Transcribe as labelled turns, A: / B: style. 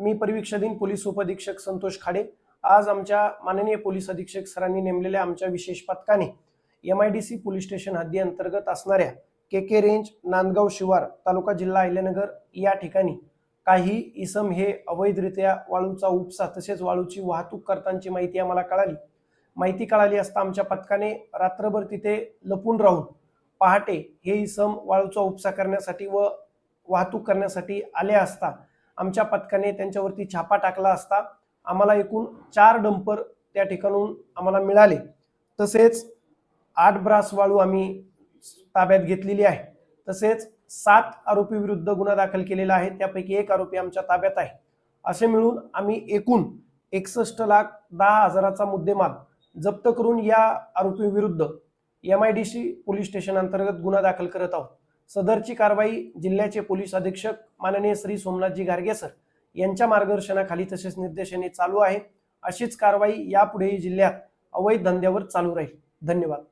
A: मी परिवीक्षाधीन पोलीस उपअधीक्षक संतोष खाडे. आज आमच्या माननीय पोलीस अधीक्षक सरांनी नेमलेल्या आमच्या विशेष पथकाने M I D C police station हद्दी अंतर्गत असणाऱ्या के के रेंज नांदगाव शिवार तालुका जिल्हा अहिल्यानगर या ठिकाणी काही इसम हे अवैधरित्या वाळूचा उपसा तसेच वाळूची वाहतूक करतानाची माहिती आम्हाला कळाली. माहिती कळाली असता आमच्या पथकाने रात्रभर तिथे लपून राहून पहाटे हे इसम वाळूचा उपसा करण्यासाठी व वाहतूक करण्यासाठी आले असता आमच्या पथकाने त्यांच्यावरती छापा टाकला असता आम्हाला एकूण चार डंपर त्या ठिकाणून आम्हाला मिळाले. तसेच आठ ब्रास वाळू आम्ही ताब्यात घेतलेली आहे. तसेच सात आरोपी विरुद्ध गुन्हा दाखल केलेला आहे. त्यापैकी एक आरोपी आमच्या ताब्यात आहे. असे मिळून आम्ही एकूण एकसष्ट लाख दहा हजाराचा मुद्देमाल जप्त करून या आरोपी विरुद्ध M I D C police station अंतर्गत गुन्हा दाखल करत आहोत. सदरची कारवाई जिल्ह्याचे पोलीस अधीक्षक माननीय श्री सोमनाथजी गारगे सर यांच्या मार्गदर्शनाखाली तसेच निर्देशाने चालू आहे. अशीच कारवाई यापुढेही जिल्ह्यात अवैध धंद्यावर चालू राहील. धन्यवाद.